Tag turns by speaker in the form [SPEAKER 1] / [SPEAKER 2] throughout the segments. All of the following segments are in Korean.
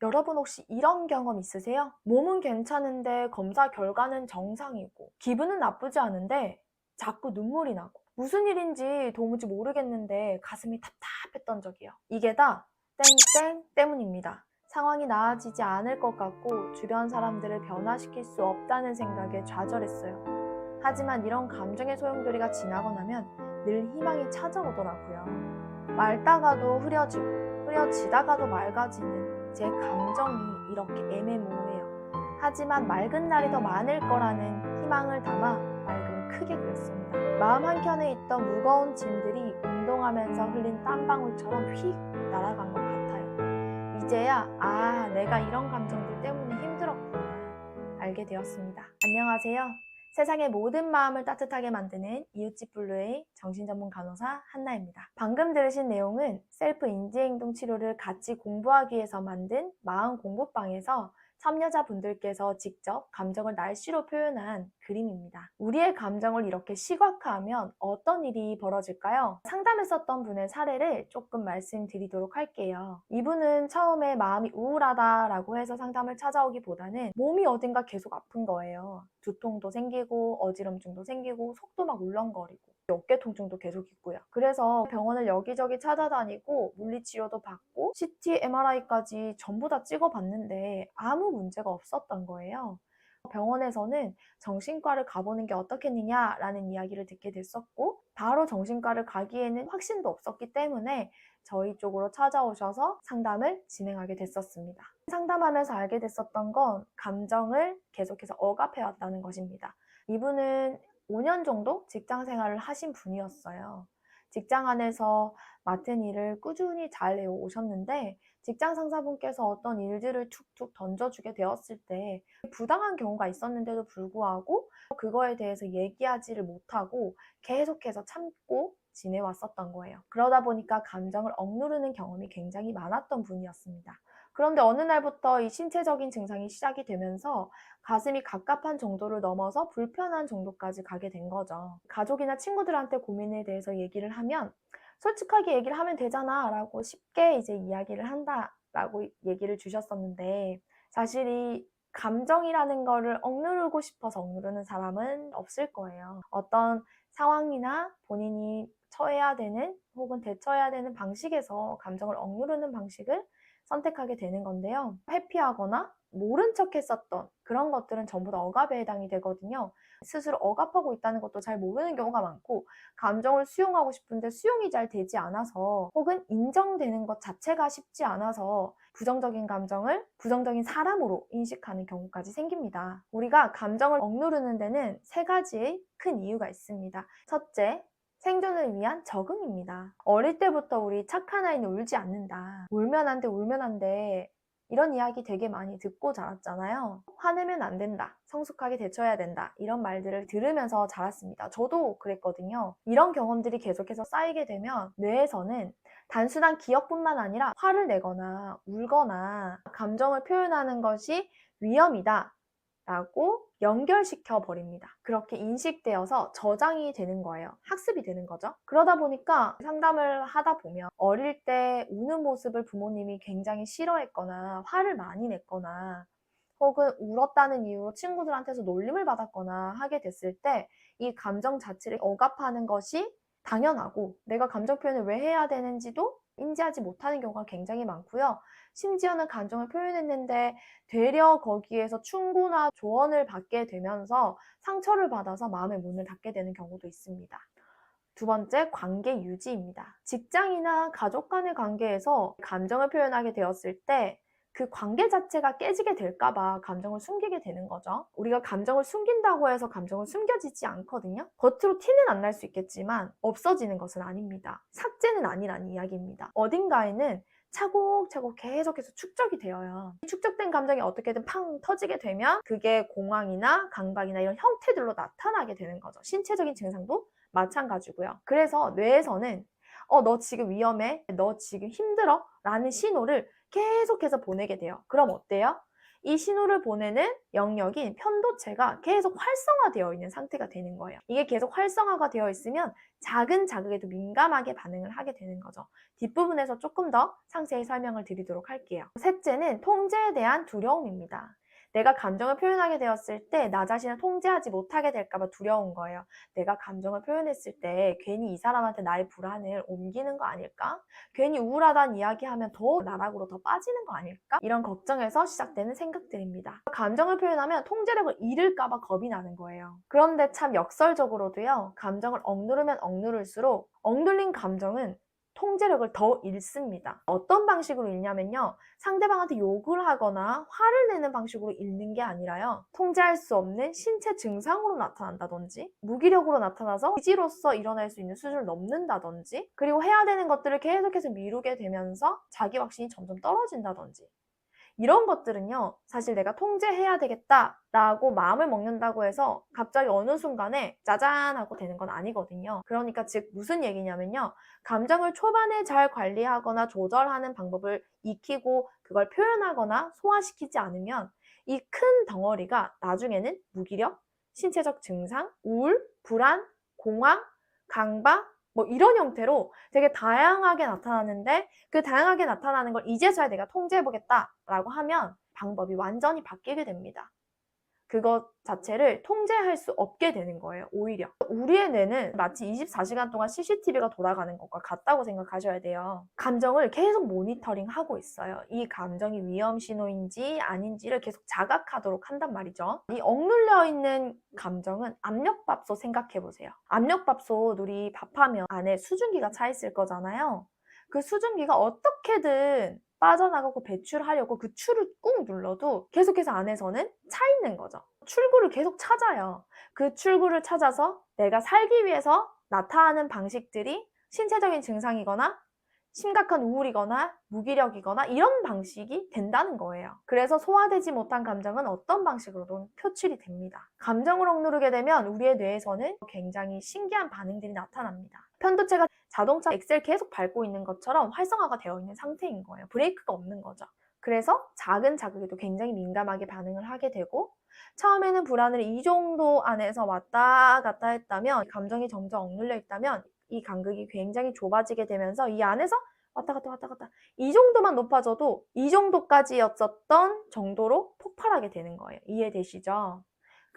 [SPEAKER 1] 여러분 혹시 이런 경험 있으세요? 몸은 괜찮은데 검사 결과는 정상이고 기분은 나쁘지 않은데 자꾸 눈물이 나고 무슨 일인지 도무지 모르겠는데 가슴이 답답했던 적이요. 이게 다 땡땡 때문입니다. 상황이 나아지지 않을 것 같고 주변 사람들을 변화시킬 수 없다는 생각에 좌절했어요. 하지만 이런 감정의 소용돌이가 지나고 나면 늘 희망이 찾아오더라고요. 맑다가도 흐려지고 흐려지다가도 맑아지는 제 감정이 이렇게 애매모호해요. 하지만 맑은 날이 더 많을 거라는 희망을 담아 맑음을 크게 그렸습니다. 마음 한켠에 있던 무거운 짐들이 운동하면서 흘린 땀방울처럼 휙 날아간 것 같아요. 이제야 아 내가 이런 감정들 때문에 힘들었구나 알게 되었습니다. 안녕하세요. 세상의 모든 마음을 따뜻하게 만드는 이웃집 블루의 정신전문 간호사 한나입니다. 방금 들으신 내용은 셀프 인지 행동 치료를 같이 공부하기 위해서 만든 마음 공부방에서 참여자분들께서 직접 감정을 날씨로 표현한 그림입니다. 우리의 감정을 이렇게 시각화하면 어떤 일이 벌어질까요? 상담했었던 분의 사례를 조금 말씀드리도록 할게요. 이분은 처음에 마음이 우울하다라고 해서 상담을 찾아오기보다는 몸이 어딘가 계속 아픈 거예요. 두통도 생기고 어지럼증도 생기고 속도 막 울렁거리고 어깨 통증도 계속 있고요. 그래서 병원을 여기저기 찾아다니고 물리치료도 받고 CT, MRI까지 전부 다 찍어봤는데 아무 문제가 없었던 거예요. 병원에서는 정신과를 가보는 게 어떻겠느냐라는 이야기를 듣게 됐었고 바로 정신과를 가기에는 확신도 없었기 때문에 저희 쪽으로 찾아오셔서 상담을 진행하게 됐었습니다. 상담하면서 알게 됐었던 건 감정을 계속해서 억압해왔다는 것입니다. 이분은 5년 정도 직장 생활을 하신 분이었어요. 직장 안에서 맡은 일을 꾸준히 잘 해오 오셨는데 직장 상사분께서 어떤 일들을 툭툭 던져주게 되었을 때 부당한 경우가 있었는데도 불구하고 그거에 대해서 얘기하지를 못하고 계속해서 참고 지내왔었던 거예요. 그러다 보니까 감정을 억누르는 경험이 굉장히 많았던 분이었습니다. 그런데 어느 날부터 이 신체적인 증상이 시작이 되면서 가슴이 갑갑한 정도를 넘어서 불편한 정도까지 가게 된 거죠. 가족이나 친구들한테 고민에 대해서 얘기를 하면 솔직하게 얘기를 하면 되잖아 라고 쉽게 이제 이야기를 한다 라고 얘기를 주셨었는데 사실 이 감정이라는 거를 억누르고 싶어서 억누르는 사람은 없을 거예요. 어떤 상황이나 본인이 처해야 되는 혹은 대처해야 되는 방식에서 감정을 억누르는 방식을 선택하게 되는 건데요. 회피하거나 모른 척 했었던 그런 것들은 전부 다 억압에 해당이 되거든요. 스스로 억압하고 있다는 것도 잘 모르는 경우가 많고, 감정을 수용하고 싶은데 수용이 잘 되지 않아서, 혹은 인정되는 것 자체가 쉽지 않아서, 부정적인 감정을 부정적인 사람으로 인식하는 경우까지 생깁니다. 우리가 감정을 억누르는 데는 세 가지의 큰 이유가 있습니다. 첫째, 생존을 위한 적응입니다. 어릴 때부터 우리 착한 아이는 울지 않는다. 울면 안 돼, 울면 안 돼. 이런 이야기 되게 많이 듣고 자랐잖아요. 화내면 안 된다. 성숙하게 대처해야 된다. 이런 말들을 들으면서 자랐습니다. 저도 그랬거든요. 이런 경험들이 계속해서 쌓이게 되면 뇌에서는 단순한 기억뿐만 아니라 화를 내거나 울거나 감정을 표현하는 것이 위험이다. 라고 연결시켜 버립니다. 그렇게 인식되어서 저장이 되는 거예요. 학습이 되는 거죠. 그러다 보니까 상담을 하다 보면 어릴 때 우는 모습을 부모님이 굉장히 싫어했거나 화를 많이 냈거나 혹은 울었다는 이유로 친구들한테서 놀림을 받았거나 하게 됐을 때 이 감정 자체를 억압하는 것이 당연하고 내가 감정 표현을 왜 해야 되는지도 인지하지 못하는 경우가 굉장히 많고요. 심지어는 감정을 표현했는데 되려 거기에서 충고나 조언을 받게 되면서 상처를 받아서 마음의 문을 닫게 되는 경우도 있습니다. 두 번째, 관계 유지입니다. 직장이나 가족 간의 관계에서 감정을 표현하게 되었을 때 그 관계 자체가 깨지게 될까봐 감정을 숨기게 되는 거죠. 우리가 감정을 숨긴다고 해서 감정은 숨겨지지 않거든요. 겉으로 티는 안 날 수 있겠지만 없어지는 것은 아닙니다. 삭제는 아니라는 이야기입니다. 어딘가에는 차곡차곡 계속해서 축적이 되어요. 축적된 감정이 어떻게든 팡 터지게 되면 그게 공황이나 강박이나 이런 형태들로 나타나게 되는 거죠. 신체적인 증상도 마찬가지고요. 그래서 뇌에서는 어, 너 지금 위험해. 너 지금 힘들어. 라는 신호를 계속해서 보내게 돼요. 그럼 어때요? 이 신호를 보내는 영역인 편도체가 계속 활성화되어 있는 상태가 되는 거예요. 이게 계속 활성화가 되어 있으면 작은 자극에도 민감하게 반응을 하게 되는 거죠. 뒷부분에서 조금 더 상세히 설명을 드리도록 할게요. 셋째는 통제에 대한 두려움입니다. 내가 감정을 표현하게 되었을 때 나 자신을 통제하지 못하게 될까봐 두려운 거예요. 내가 감정을 표현했을 때 괜히 이 사람한테 나의 불안을 옮기는 거 아닐까? 괜히 우울하다는 이야기하면 더 나락으로 더 빠지는 거 아닐까? 이런 걱정에서 시작되는 생각들입니다. 감정을 표현하면 통제력을 잃을까봐 겁이 나는 거예요. 그런데 참 역설적으로도요, 감정을 억누르면 억누를수록 억눌린 감정은 통제력을 더 잃습니다. 어떤 방식으로 잃냐면요. 상대방한테 욕을 하거나 화를 내는 방식으로 잃는 게 아니라요. 통제할 수 없는 신체 증상으로 나타난다든지 무기력으로 나타나서 의지로서 일어날 수 있는 수준을 넘는다든지 그리고 해야 되는 것들을 계속해서 미루게 되면서 자기 확신이 점점 떨어진다든지 이런 것들은요, 사실 내가 통제해야 되겠다라고 마음을 먹는다고 해서 갑자기 어느 순간에 짜잔 하고 되는 건 아니거든요. 그러니까 즉 무슨 얘기냐면요. 감정을 초반에 잘 관리하거나 조절하는 방법을 익히고 그걸 표현하거나 소화시키지 않으면 이 큰 덩어리가 나중에는 무기력, 신체적 증상, 우울, 불안, 공황, 강박, 뭐 이런 형태로 되게 다양하게 나타나는데 그 다양하게 나타나는 걸 이제서야 내가 통제해보겠다라고 하면 방법이 완전히 바뀌게 됩니다. 그것 자체를 통제할 수 없게 되는 거예요, 오히려. 우리의 뇌는 마치 24시간 동안 CCTV가 돌아가는 것과 같다고 생각하셔야 돼요. 감정을 계속 모니터링 하고 있어요. 이 감정이 위험 신호인지 아닌지를 계속 자각하도록 한단 말이죠. 이 억눌려 있는 감정은 압력밥솥 생각해 보세요. 압력밥솥 우리 밥하면 안에 수증기가 차 있을 거잖아요. 그 수증기가 어떻게든 빠져나가고 배출하려고 그 추를 꾹 눌러도 계속해서 안에서는 차 있는 거죠. 출구를 계속 찾아요. 그 출구를 찾아서 내가 살기 위해서 나타나는 방식들이 신체적인 증상이거나 심각한 우울이거나 무기력이거나 이런 방식이 된다는 거예요. 그래서 소화되지 못한 감정은 어떤 방식으로든 표출이 됩니다. 감정을 억누르게 되면 우리의 뇌에서는 굉장히 신기한 반응들이 나타납니다. 편도체가 자동차 엑셀 계속 밟고 있는 것처럼 활성화가 되어 있는 상태인 거예요. 브레이크가 없는 거죠. 그래서 작은 자극에도 굉장히 민감하게 반응을 하게 되고 처음에는 불안을 이 정도 안에서 왔다 갔다 했다면 감정이 점점 억눌려 있다면 이 간극이 굉장히 좁아지게 되면서 이 안에서 왔다 갔다 왔다 갔다 이 정도만 높아져도 이 정도까지였었던 정도로 폭발하게 되는 거예요. 이해되시죠?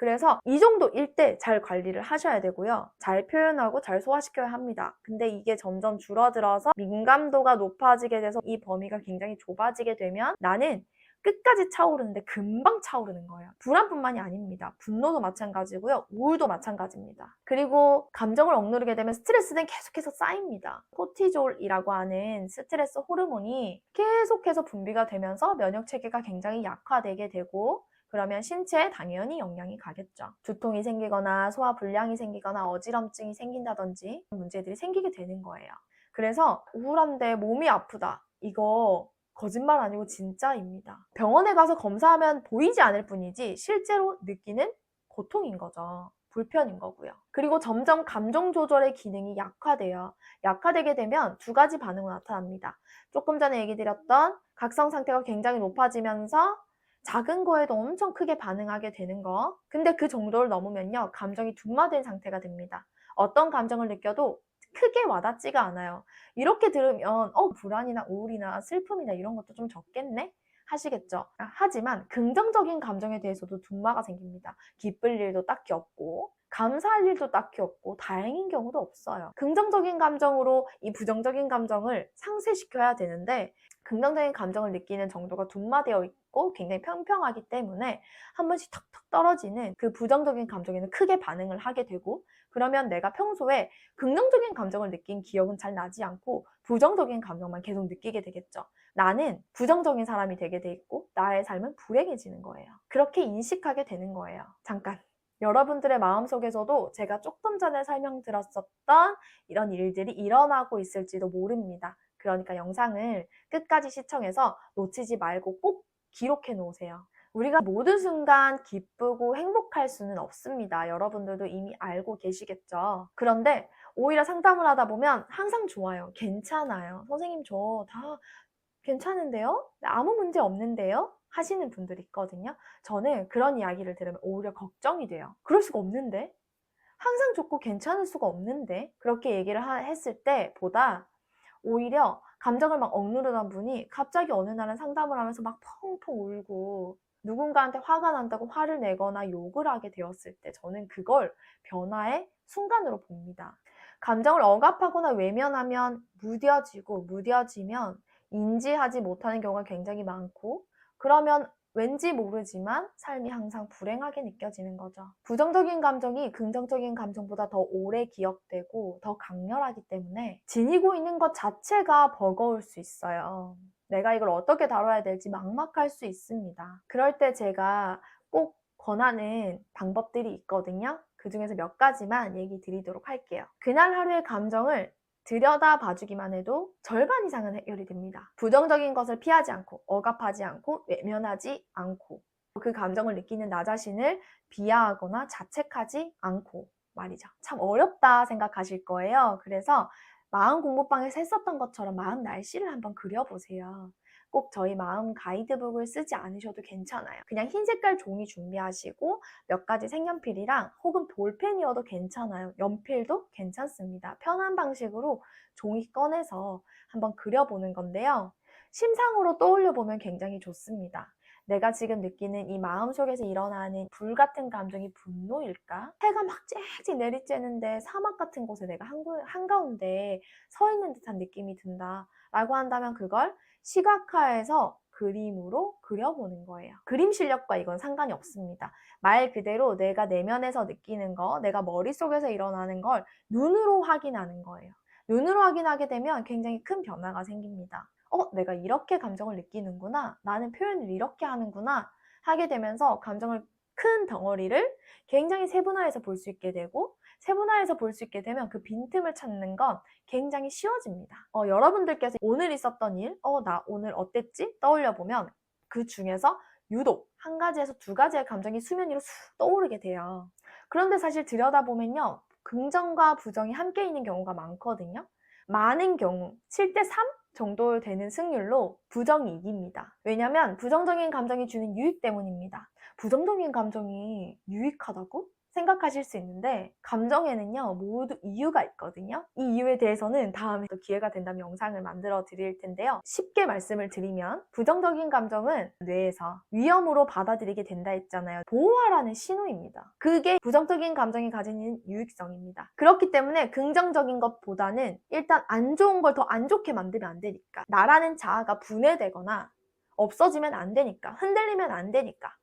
[SPEAKER 1] 그래서 이 정도일 때 잘 관리를 하셔야 되고요. 잘 표현하고 잘 소화시켜야 합니다. 근데 이게 점점 줄어들어서 민감도가 높아지게 돼서 이 범위가 굉장히 좁아지게 되면 나는 끝까지 차오르는데 금방 차오르는 거예요. 불안뿐만이 아닙니다. 분노도 마찬가지고요. 우울도 마찬가지입니다. 그리고 감정을 억누르게 되면 스트레스는 계속해서 쌓입니다. 코티졸이라고 하는 스트레스 호르몬이 계속해서 분비가 되면서 면역 체계가 굉장히 약화되게 되고 그러면 신체에 당연히 영향이 가겠죠. 두통이 생기거나 소화 불량이 생기거나 어지럼증이 생긴다든지 문제들이 생기게 되는 거예요. 그래서 우울한데 몸이 아프다. 이거 거짓말 아니고 진짜입니다. 병원에 가서 검사하면 보이지 않을 뿐이지 실제로 느끼는 고통인 거죠. 불편인 거고요. 그리고 점점 감정 조절의 기능이 약화돼요. 약화되게 되면 두 가지 반응으로 나타납니다. 조금 전에 얘기 드렸던 각성 상태가 굉장히 높아지면서 작은 거에도 엄청 크게 반응하게 되는 거. 근데 그 정도를 넘으면요. 감정이 둔마된 상태가 됩니다. 어떤 감정을 느껴도 크게 와닿지가 않아요. 이렇게 들으면 어 불안이나 우울이나 슬픔이나 이런 것도 좀 적겠네? 하시겠죠. 하지만 긍정적인 감정에 대해서도 둔마가 생깁니다. 기쁠 일도 딱히 없고 감사할 일도 딱히 없고 다행인 경우도 없어요. 긍정적인 감정으로 이 부정적인 감정을 상쇄시켜야 되는데 긍정적인 감정을 느끼는 정도가 둔마되어 있 고 굉장히 평평하기 때문에 한 번씩 턱턱 떨어지는 그 부정적인 감정에는 크게 반응을 하게 되고 그러면 내가 평소에 긍정적인 감정을 느낀 기억은 잘 나지 않고 부정적인 감정만 계속 느끼게 되겠죠. 나는 부정적인 사람이 되게 돼 있고 나의 삶은 불행해지는 거예요. 그렇게 인식하게 되는 거예요. 잠깐. 여러분들의 마음속에서도 제가 조금 전에 설명드렸었던 이런 일들이 일어나고 있을지도 모릅니다. 그러니까 영상을 끝까지 시청해서 놓치지 말고 꼭 기록해 놓으세요. 우리가 모든 순간 기쁘고 행복할 수는 없습니다. 여러분들도 이미 알고 계시겠죠. 그런데 오히려 상담을 하다 보면 항상 좋아요. 괜찮아요. 선생님 저 다 괜찮은데요? 아무 문제 없는데요? 하시는 분들이 있거든요. 저는 그런 이야기를 들으면 오히려 걱정이 돼요. 그럴 수가 없는데? 항상 좋고 괜찮을 수가 없는데? 그렇게 얘기를 하- 했을 때 보다 오히려 감정을 막 억누르던 분이 갑자기 어느 날은 상담을 하면서 막 펑펑 울고 누군가한테 화가 난다고 화를 내거나 욕을 하게 되었을 때 저는 그걸 변화의 순간으로 봅니다. 감정을 억압하거나 외면하면 무뎌지고 무뎌지면 인지하지 못하는 경우가 굉장히 많고 그러면 왠지 모르지만 삶이 항상 불행하게 느껴지는 거죠. 부정적인 감정이 긍정적인 감정보다 더 오래 기억되고 더 강렬하기 때문에 지니고 있는 것 자체가 버거울 수 있어요. 내가 이걸 어떻게 다뤄야 될지 막막할 수 있습니다. 그럴 때 제가 꼭 권하는 방법들이 있거든요. 그 중에서 몇 가지만 얘기 드리도록 할게요. 그날 하루의 감정을 들여다 봐주기만 해도 절반 이상은 해결이 됩니다. 부정적인 것을 피하지 않고, 억압하지 않고, 외면하지 않고, 그 감정을 느끼는 나 자신을 비하하거나 자책하지 않고 말이죠. 참 어렵다 생각하실 거예요. 그래서 마음 공부방에서 했었던 것처럼 마음 날씨를 한번 그려보세요. 꼭 저희 마음 가이드북을 쓰지 않으셔도 괜찮아요. 그냥 흰 색깔 종이 준비하시고 몇 가지 색연필이랑 혹은 볼펜이어도 괜찮아요. 연필도 괜찮습니다. 편한 방식으로 종이 꺼내서 한번 그려보는 건데요. 심상으로 떠올려 보면 굉장히 좋습니다. 내가 지금 느끼는 이 마음속에서 일어나는 불 같은 감정이 분노일까? 해가 막 쨍쨍 내리쬐는데 사막 같은 곳에 내가 한가운데 서 있는 듯한 느낌이 든다. 라고 한다면 그걸 시각화해서 그림으로 그려보는 거예요. 그림 실력과 이건 상관이 없습니다. 말 그대로 내가 내면에서 느끼는 거, 내가 머릿속에서 일어나는 걸 눈으로 확인하는 거예요. 눈으로 확인하게 되면 굉장히 큰 변화가 생깁니다. 어, 내가 이렇게 감정을 느끼는구나. 나는 표현을 이렇게 하는구나. 하게 되면서 감정을 큰 덩어리를 굉장히 세분화해서 볼 수 있게 되고, 세분화해서 볼 수 있게 되면 그 빈틈을 찾는 건 굉장히 쉬워집니다. 어, 여러분들께서 오늘 있었던 일, 어, 나 오늘 어땠지? 떠올려 보면 그 중에서 유독 한 가지에서 두 가지의 감정이 수면 위로 쑥 떠오르게 돼요. 그런데 사실 들여다보면요. 긍정과 부정이 함께 있는 경우가 많거든요. 많은 경우 7대 3 정도 되는 승률로 부정이 이깁니다. 왜냐하면 부정적인 감정이 주는 유익 때문입니다. 부정적인 감정이 유익하다고? 생각하실 수 있는데 감정에는요 모두 이유가 있거든요. 이 이유에 대해서는 다음에 또 기회가 된다면 영상을 만들어 드릴 텐데요. 쉽게 말씀을 드리면 부정적인 감정은 뇌에서 위험으로 받아들이게 된다 했잖아요. 보호하라는 신호입니다. 그게 부정적인 감정이 가지는 유익성입니다. 그렇기 때문에 긍정적인 것보다는 일단 안 좋은 걸 더 안 좋게 만들면 안 되니까 나라는 자아가 분해되거나 없어지면 안 되니까 흔들리면 안 되니까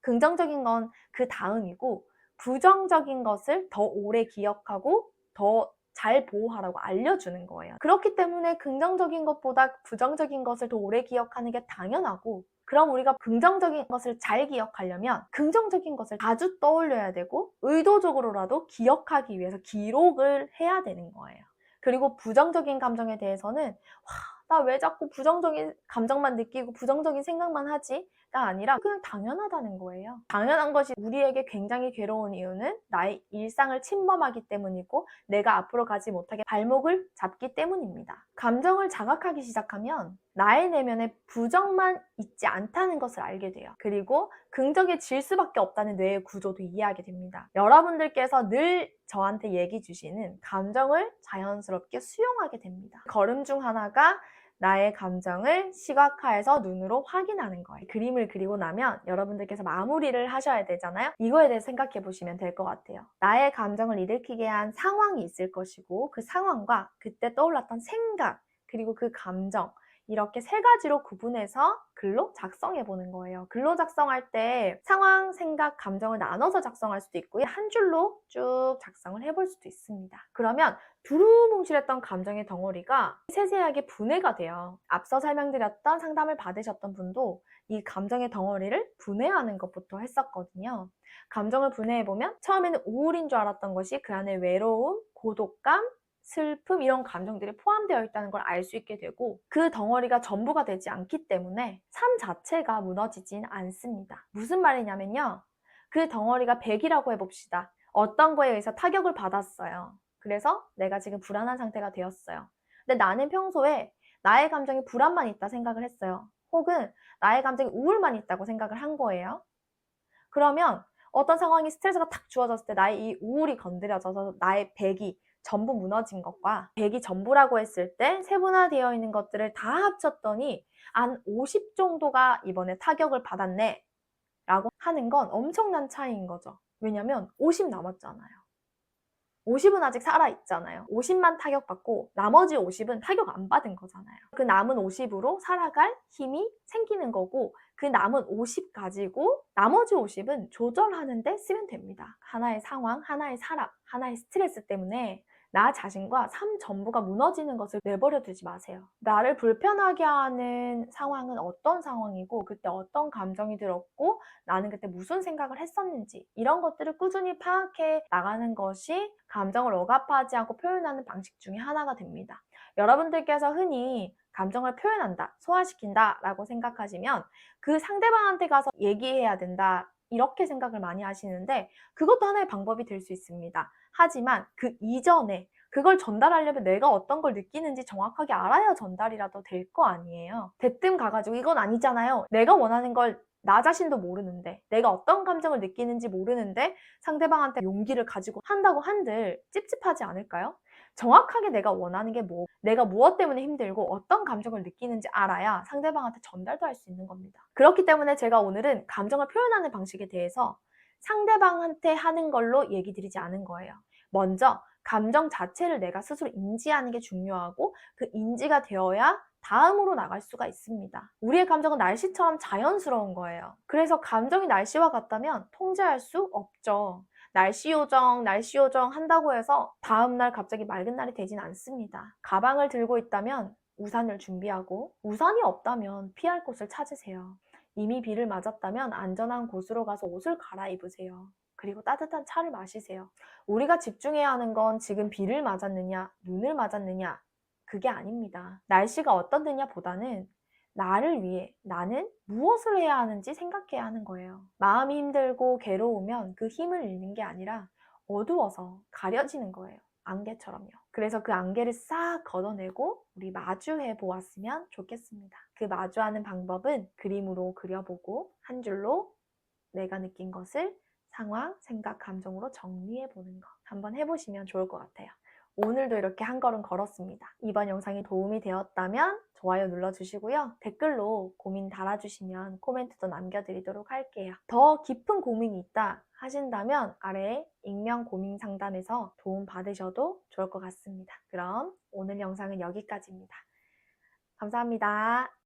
[SPEAKER 1] 긍정적인 건 그 다음이고 부정적인 것을 더 오래 기억하고 더 잘 보호하라고 알려주는 거예요. 그렇기 때문에 긍정적인 것보다 부정적인 것을 더 오래 기억하는 게 당연하고 그럼 우리가 긍정적인 것을 잘 기억하려면 긍정적인 것을 자주 떠올려야 되고 의도적으로라도 기억하기 위해서 기록을 해야 되는 거예요. 그리고 부정적인 감정에 대해서는 와, 나 왜 자꾸 부정적인 감정만 느끼고 부정적인 생각만 하지? 가 아니라 그냥 당연하다는 거예요. 당연한 것이 우리에게 굉장히 괴로운 이유는 나의 일상을 침범하기 때문이고 내가 앞으로 가지 못하게 발목을 잡기 때문입니다. 감정을 자각하기 시작하면 나의 내면에 부정만 있지 않다는 것을 알게 돼요. 그리고 긍정해질 수밖에 없다는 뇌의 구조도 이해하게 됩니다. 여러분들께서 늘 저한테 얘기 주시는 감정을 자연스럽게 수용하게 됩니다. 걸음 중 하나가 나의 감정을 시각화해서 눈으로 확인하는 거예요. 그림을 그리고 나면 여러분들께서 마무리를 하셔야 되잖아요. 이거에 대해서 생각해 보시면 될 것 같아요. 나의 감정을 일으키게 한 상황이 있을 것이고 그 상황과 그때 떠올랐던 생각 그리고 그 감정 이렇게 세 가지로 구분해서 글로 작성해 보는 거예요. 글로 작성할 때 상황, 생각, 감정을 나눠서 작성할 수도 있고요. 한 줄로 쭉 작성을 해볼 수도 있습니다. 그러면 두루뭉실했던 감정의 덩어리가 세세하게 분해가 돼요. 앞서 설명드렸던 상담을 받으셨던 분도 이 감정의 덩어리를 분해하는 것부터 했었거든요. 감정을 분해해보면 처음에는 우울인 줄 알았던 것이 그 안에 외로움, 고독감, 슬픔 이런 감정들이 포함되어 있다는 걸 알 수 있게 되고 그 덩어리가 전부가 되지 않기 때문에 삶 자체가 무너지진 않습니다. 무슨 말이냐면요. 그 덩어리가 100이라고 해봅시다. 어떤 거에 의해서 타격을 받았어요. 그래서 내가 지금 불안한 상태가 되었어요. 근데 나는 평소에 나의 감정이 불안만 있다 생각을 했어요. 혹은 나의 감정이 우울만 있다고 생각을 한 거예요. 그러면 어떤 상황이 스트레스가 탁 주어졌을 때 나의 이 우울이 건드려져서 나의 백이 전부 무너진 것과 백이 전부라고 했을 때 세분화되어 있는 것들을 다 합쳤더니 한 50 정도가 이번에 타격을 받았네 라고 하는 건 엄청난 차이인 거죠. 왜냐면 50 남았잖아요. 50은 아직 살아있잖아요. 50만 타격받고 나머지 50은 타격 안 받은 거잖아요. 그 남은 50으로 살아갈 힘이 생기는 거고 그 남은 50 가지고 나머지 50은 조절하는데 쓰면 됩니다. 하나의 상황, 하나의 사람, 하나의 스트레스 때문에 나 자신과 삶 전부가 무너지는 것을 내버려 두지 마세요. 나를 불편하게 하는 상황은 어떤 상황이고, 그때 어떤 감정이 들었고, 나는 그때 무슨 생각을 했었는지, 이런 것들을 꾸준히 파악해 나가는 것이 감정을 억압하지 않고 표현하는 방식 중에 하나가 됩니다. 여러분들께서 흔히 감정을 표현한다, 소화시킨다 라고 생각하시면 그 상대방한테 가서 얘기해야 된다. 이렇게 생각을 많이 하시는데 그것도 하나의 방법이 될 수 있습니다. 하지만 그 이전에 그걸 전달하려면 내가 어떤 걸 느끼는지 정확하게 알아야 전달이라도 될 거 아니에요. 대뜸 가가지고 이건 아니잖아요. 내가 원하는 걸 나 자신도 모르는데 내가 어떤 감정을 느끼는지 모르는데 상대방한테 용기를 가지고 한다고 한들 찝찝하지 않을까요? 정확하게 내가 원하는 게 뭐, 내가 무엇 때문에 힘들고 어떤 감정을 느끼는지 알아야 상대방한테 전달도 할 수 있는 겁니다. 그렇기 때문에 제가 오늘은 감정을 표현하는 방식에 대해서 상대방한테 하는 걸로 얘기 드리지 않은 거예요. 먼저 감정 자체를 내가 스스로 인지하는 게 중요하고 그 인지가 되어야 다음으로 나갈 수가 있습니다. 우리의 감정은 날씨처럼 자연스러운 거예요. 그래서 감정이 날씨와 같다면 통제할 수 없죠. 날씨 요정, 날씨 요정 한다고 해서 다음날 갑자기 맑은 날이 되진 않습니다. 가방을 들고 있다면 우산을 준비하고 우산이 없다면 피할 곳을 찾으세요. 이미 비를 맞았다면 안전한 곳으로 가서 옷을 갈아입으세요. 그리고 따뜻한 차를 마시세요. 우리가 집중해야 하는 건 지금 비를 맞았느냐, 눈을 맞았느냐, 그게 아닙니다. 날씨가 어떻느냐 보다는 나를 위해 나는 무엇을 해야 하는지 생각해야 하는 거예요. 마음이 힘들고 괴로우면 그 힘을 잃는 게 아니라 어두워서 가려지는 거예요. 안개처럼요. 그래서 그 안개를 싹 걷어내고 우리 마주해 보았으면 좋겠습니다. 그 마주하는 방법은 그림으로 그려보고 한 줄로 내가 느낀 것을 상황, 생각, 감정으로 정리해 보는 거 한번 해보시면 좋을 것 같아요. 오늘도 이렇게 한 걸음 걸었습니다. 이번 영상이 도움이 되었다면 좋아요 눌러주시고요. 댓글로 고민 달아주시면 코멘트도 남겨드리도록 할게요. 더 깊은 고민이 있다 하신다면 아래에 익명 고민 상담에서 도움 받으셔도 좋을 것 같습니다. 그럼 오늘 영상은 여기까지입니다. 감사합니다.